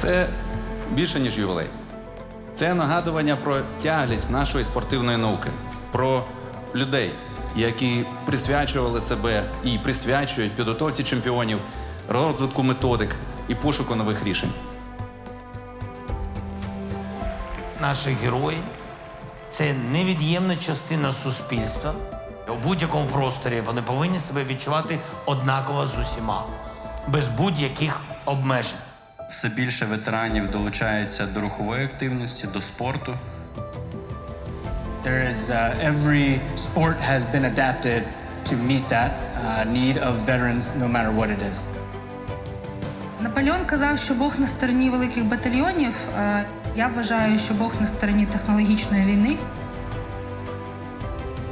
Це більше, ніж ювілей. Це нагадування про тяглість нашої спортивної науки, про людей, які присвячували себе і присвячують підготовці чемпіонів, розвитку методик і пошуку нових рішень. Наші герої це невід'ємна частина суспільства. У будь-якому просторі вони повинні себе відчувати однаково з усіма, без будь-яких обмежень. Все більше ветеранів долучається до рухової активності, до спорту. There is uh, every sport has been adapted to meet that uh, need of veterans, no matter what it is. Наполеон казав, що Бог на стороні великих батальйонів. Е, Я вважаю, що Бог на стороні технологічної війни.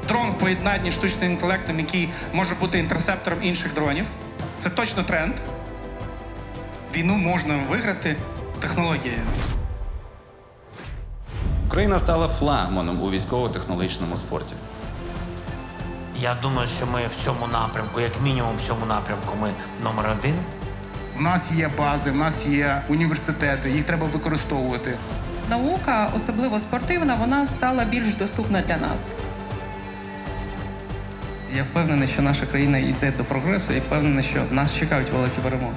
Дрон в поєднанні з штучним інтелектом, який може бути інтерсептором інших дронів. Це точно тренд. Війну можна виграти технологією. Україна стала флагманом у військово-технологічному спорті. Я думаю, що ми в цьому напрямку, як мінімум в цьому напрямку, ми номер один. В нас є бази, в нас є університети, їх треба використовувати. Наука, особливо спортивна, вона стала більш доступна для нас. Я впевнений, що наша країна йде до прогресу і впевнений, що нас чекають великі перемоги.